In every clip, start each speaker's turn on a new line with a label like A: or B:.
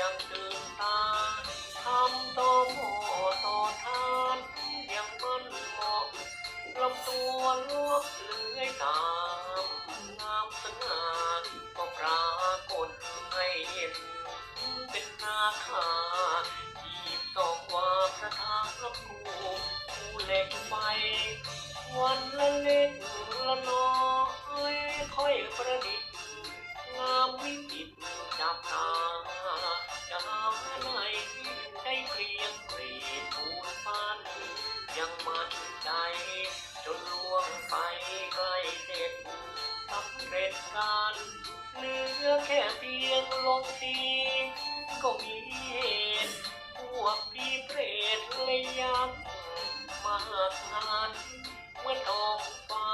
A: ยังตื่นตาทำต่อหมอต่อทานยังมันเหมาะลำตัวลวกเลื้อยตามงามสง่าก็ปรากฏให้เห็น เป็นนาคาจีบสอกว่าพระทางกูกูเหล็กไฟวันละเล็กละน้อยค่อยประดิษฐ์งามวิจิตรจับตา จะไหนได้เกรียงเกรียนทูลปานยังมั่นใจ จนล่วงไปใกล้เสร็จสำเร็จการเหลือแค่เพียงลงทีก็มีเหตุพวกพี่เปรตเลยยักมาทานเมื่อท้องฟ้า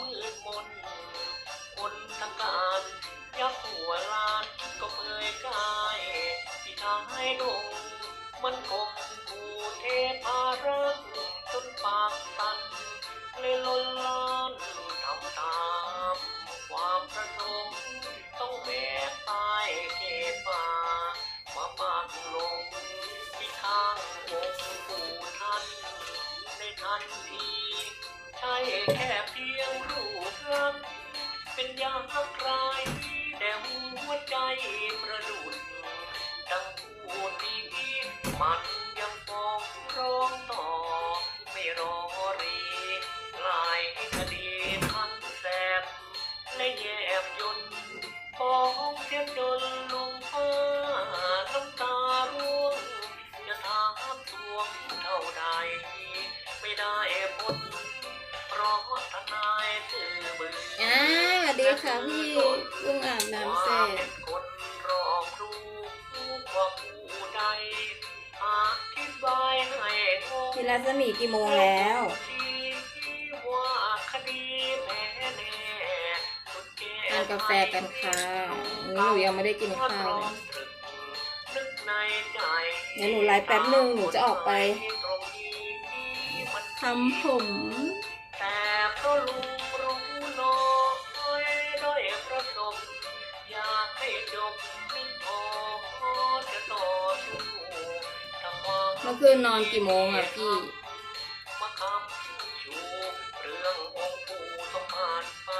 A: มืดมน ทันที ใช่แค่เพียงรูปร่างเป็นยาคลายแต่หัวใจประดุดดังพูดดีมัน สวั
B: สดีค่ะพี่เพิ่งอาบน้ำเสร็จ
A: เป็นคนรอบรู้ว่าผู้ใดอธิบายให้งง
B: พี่รัศมีกี่โมงแล้ว
A: ว่าคดีแพ้แน่
B: ทานกาแฟกันค่ะหนูยังไม่ได้กินข้าวเลย
A: นึกในใจ
B: เดี๋ยวหนูไลฟ์แป๊บหนึ่งหนูจะออกไปทำผม
A: แต่เพราะรู้
B: เมื่อคืนนอนกี่โมงอะพี่
A: มาคำชูเรื่ององค์ปู่ต้องผ่านไป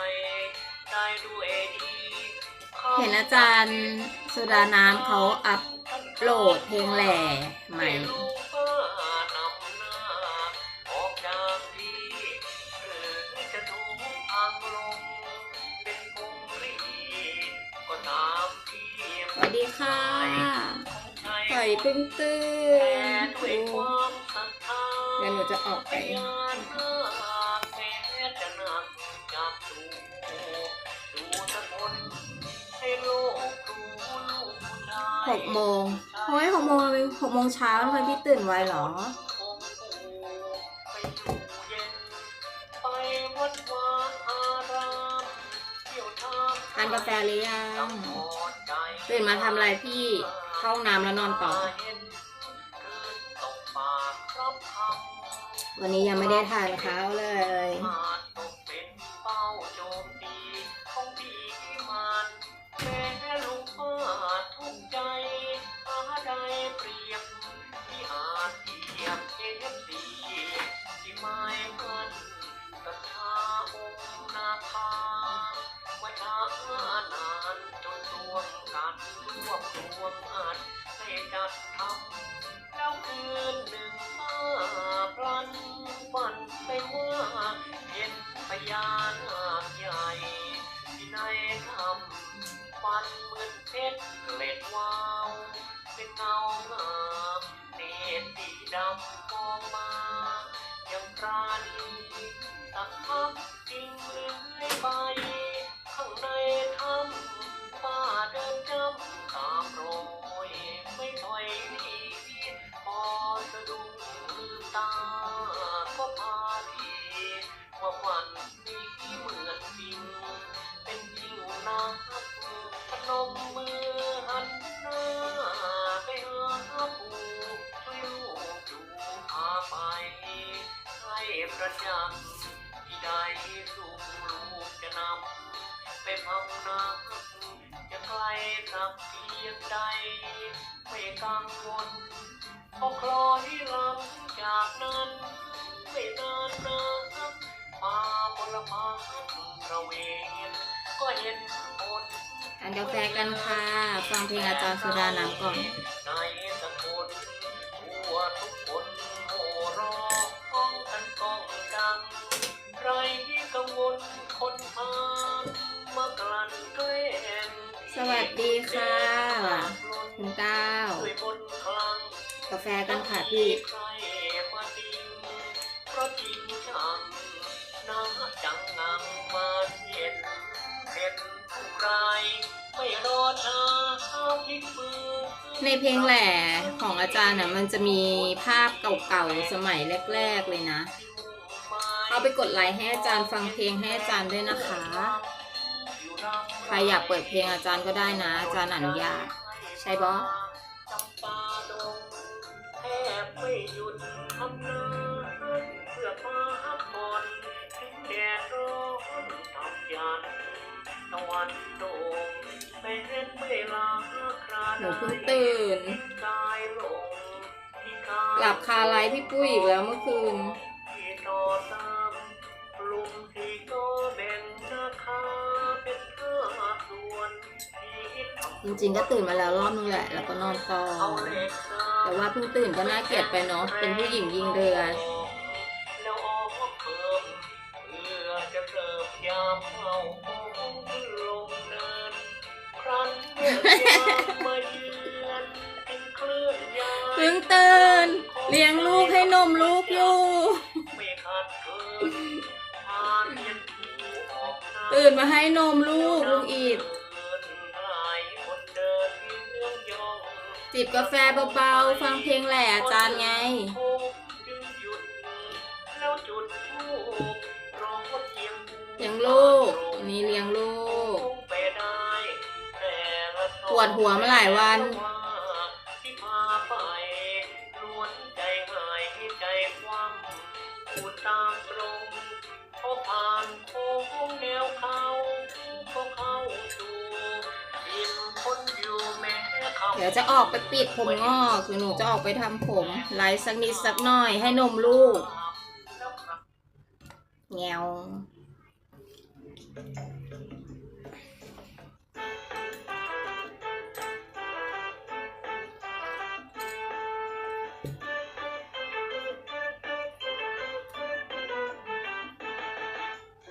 A: ได้ด้วยดี
B: เห็นอาจารย์สุดาน้ำเขาอัพโหลดเพลงแหล่ใหม่
A: เพิ่งตื่แต่
B: น
A: ด้วยความศรัทธา
B: เดี๋ยวหนูจะออกไป
A: หกโม
B: งโอ้ยหกโมงหกโมงเช้าทำไมพี่ตื่นไวเหรอ
A: อ่าอารามเที่ยวทา
B: นกาแฟหรือยังตื่นมาทำอะไรพี่ เข้าห้องน้ำแล้วนอนต่อ
A: เห็นคืนตกปากรับคำ
B: วันนี้ยังไม่ได้ทานข้าวเลย
A: รวบรวมอาจให้จัดทำแล้วคืนหนึ่งมาพลันฝันไปว่าเห็นพญานาคใหญ่ที่ในทำฟันเหมือนเพชรเล็ดวาวเป็นเงางามเนตรสีดำมองมายังปราณีสักพักจริงเรื่อยไป ที่ใดสู่ลูกจะนำไปพำนักจะไกใครสักเพียงใดไม่กังวลพอคล้อยหลังจากนั้น ไม่นานนักมาผลไม้ระเวนก็เห็นคน
B: ทานกาแฟกันค่ะ ฟังเพลงอาจารย์สุดาน้ำก่อน
A: กาแฟ
B: กันค่ะพี่
A: ในเพล
B: งแหล่ของอาจารย์น่ะมันจะมีภาพเก่าๆสมัยแรก ๆ เลยนะ เข้าไปกดไลค์ให้อาจารย์ฟังเพลงให้อาจารย์ด้วยนะคะ ใครอยากเปิดเพลงอาจารย์ก็ได้นะ อาจารย์อนุญาตใช่บอ
A: ไม่หยุดทำนาเพื่อพักผ่อนถึงแดดร้อนทำยันตะวันโด่งเป็นเวลาครา
B: หนูเพิ่งตื่น
A: กายลง
B: หลับคาไลพี่ปุ้ยอีกแล้วเมื่อคืน
A: ที่ต่อตามลุมที่ก็แบ่งราคาเป็นห้าส่วน
B: จริงๆก็ตื่นมาแล้วรอบนึงแหละ แล้วก็นอนต่อ
A: เอาเหล็กสา
B: แต่ว่าเพิ่งตื่นก็น่าเกลียดไปเนาะ เป็นผู้หญิงยิงเรือ
A: แล้วออกเพิ่มเพื่อจะเสิร์ฟยามเอาคงขึ้นลงเนินครั้นเมื่อยามมาเยือนจึงเคลื่อนย้าย
B: เพิ่งตื่นเลี้ยงลูกให้นมลูกอยู่
A: ไม่ขาดเกินพาเทียนถูออกหา
B: ตื่นมาให้นมลูกลุงอีด กาแฟเบาๆ ฟังเพลงแหล่อาจารย์ไง เลี้ยงลูกวันนี้เลี้ยงลูกปวดหัวมาหลายวัน
A: จะ
B: ออกไปปิดผมงอกหรือหนูจะออกไปทำผมไลฟ์สักนิดสักหน่อยให้นมลูกแงว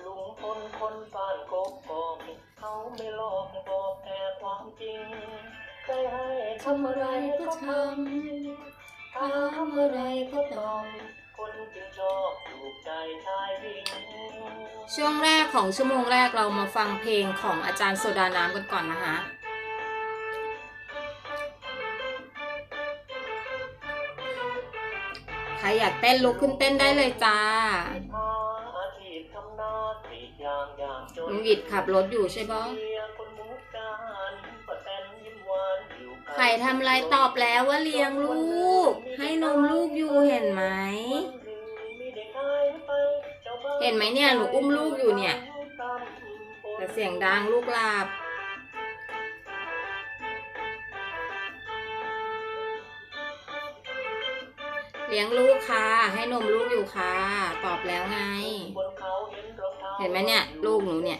A: ลุงพลคนบ้านกกอกเขาไม่หลอกบอกแต่ความจริงเคยให้ ทำอะไรก็ทำทำอะไรก็ต้องคนจึงชอบถูกใจชายหญิง
B: ช่วงแรกของชั่วโมงแรกเรามาฟังเพลงของอาจารย์โซดาน้ำกันก่อนนะคะใครอยากเต้นลุกขึ้นเต้นได้เลยจ้าลุงอิดขับรถอยู่ใช่ปะ
A: อยู่
B: ใครทำอะไรตอบแล้วว่าเลี้ยงลูก ให้นมลูกอยู่เห็นไหม เห็นไหมเนี่ยหนูอุ้มลูกอยู่เนี่ยแต่เสียงดังลูกหลับเลี้ยงลูกค่ะ ให้นมลูกอยู่ค่ะ ตอบแล้วไง เห็นไหมเนี่ย ลูกหนูเนี่ย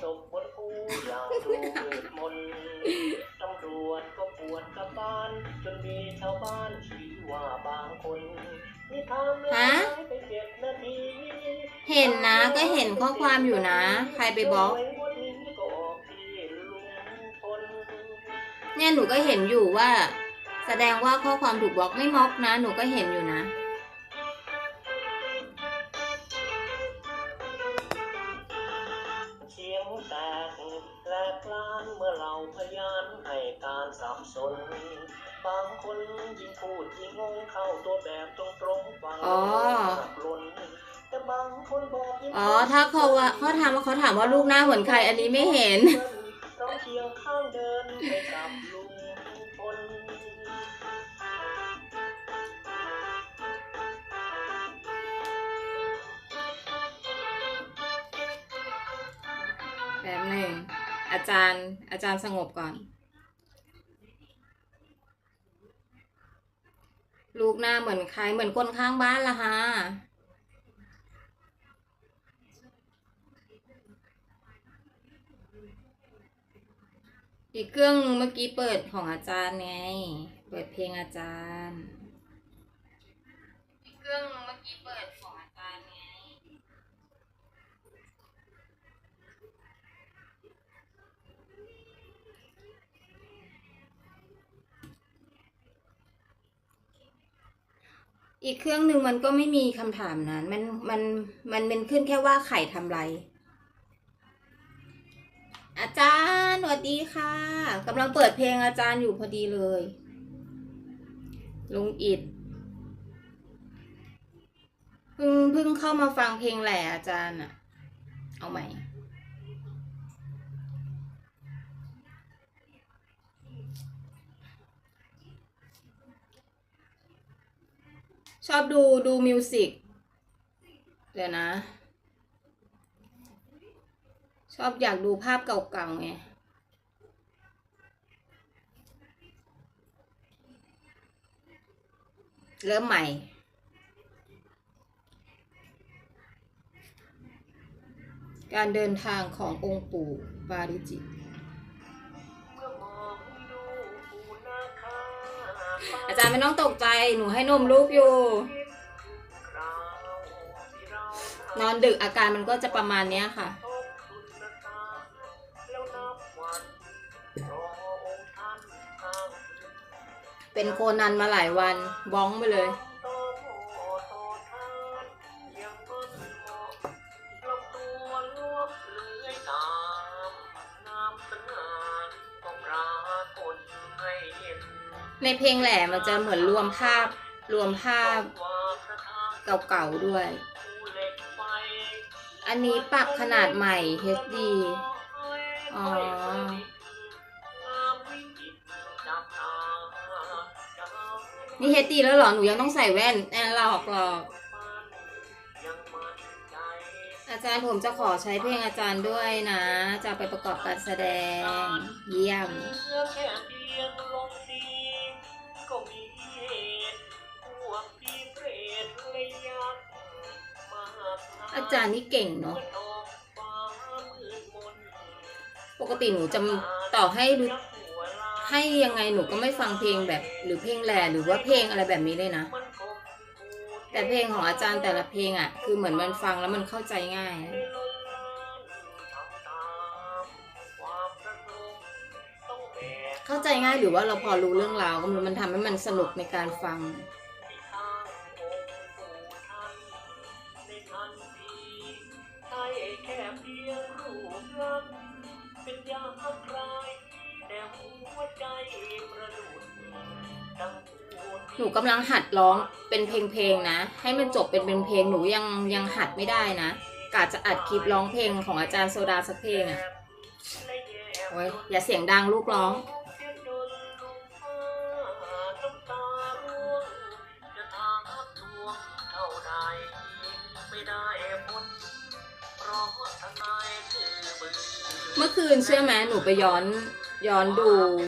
A: ลับบ้านจนมีชาวบ้านชี้ว่าบางคนมีทำ
B: ฮะ
A: ไปเจ็ดนาที
B: เห็นนะก็เห็นข้อความอยู่นะ ใครไปบล็อก เนี่ยหนูก็เห็นอยู่ว่า แสดงว่าข้อความถูกบล็อกไม่ม็อกนะ หนูก็เห็นอยู่นะ
A: บางคนยิ่งพูดยิ่งงงเข้าตัวแบบตรงๆฟัง
B: อ๋อ
A: หักหล่นแต่บางคนบอกยิ่ง
B: อ๋อ ถ้าเขาว่าเขาถามว่าเขาถามว่าลูกหน้าเหมือนใคร อันนี้ไม่เห็น
A: เราเคียงข้างเดินไปกับลุงพล
B: แบบหนึ่งอาจารย์อาจารย์สงบก่อน
A: หน้าเหมือนใครเหมือนคนข้างบ้านละฮะอีกเครื่องเมื่อกี้เปิดของอาจารย์ไง เปิดเพลงอาจารย์ อีกเครื่องเมื่อกี้เปิดของ อีกเครื่องหนึ่งมันก็ไม่มีคำถามนั้นมันมันมันเป็นขึ้นแค่ว่าไข่ทำไร อาจารย์สวัสดีค่ะกำลังเปิดเพลงอาจารย์อยู่พอดีเลย ลุงอิดเพิ่งเพิ่งเข้ามาฟังเพลงแหละอาจารย์อะเอาใหม่ ชอบดูดูมิวสิกเดี๋ยวนะ ชอบอยากดูภาพเก่าๆไงเริ่มใหม่ การเดินทางขององค์ปู่ปาริจิต
B: อา
A: จารย์ไม่ต้องตกใจ หนูให้นมลูกอยู่ นอนดึกอาการมันก็จะประมาณเนี้ยค่ะ เป็นโคนันมาหลายวันบ้องไปเลย
B: ใน
A: เพลงแหล่มันจะเหมือนรวมภาพรวมภาพเก่าๆด้วย อันนี้ปรับขนาดใหม่ HD อ๋อ นี่ HD แล้วเหรอ หนูยังต้องใส่แว่นแอนหลอกหรอก อาจารย์ผมจะขอใช้เพลงอาจารย์ด้วยนะ จะไปประกอบการแสดง เยี่ยม อาจารย์นี่เก่งเนาะ ปกติหนูจะต่อให้ดูให้ยังไงหนูก็ไม่ฟังเพลงแบบ หรือเพลงแหล่หรือว่าเพลงอะไรแบบนี้เลยนะ แต่เพลงของอาจารย์แต่ละเพลงอะ คือเหมือนมันฟังแล้วมันเข้าใจง่ายเข้าใจง่ายหรือว่าเราพอรู้เรื่องราวมันทำให้มันสนุกในการฟัง หนูกำลังหัดร้องเป็นเพลงๆนะ ให้มันจบเป็นเป็นเพลงหนูยังยังหัดไม่ได้นะกะจะอัดคลิปร้องเพลงของอาจารย์โซดาสักเพลงอะ่ะโอ้ยอย่าเสียงดังลูกร้อง เมื่อคืนเชื่อไหมหนูไปย้อนย้อนดู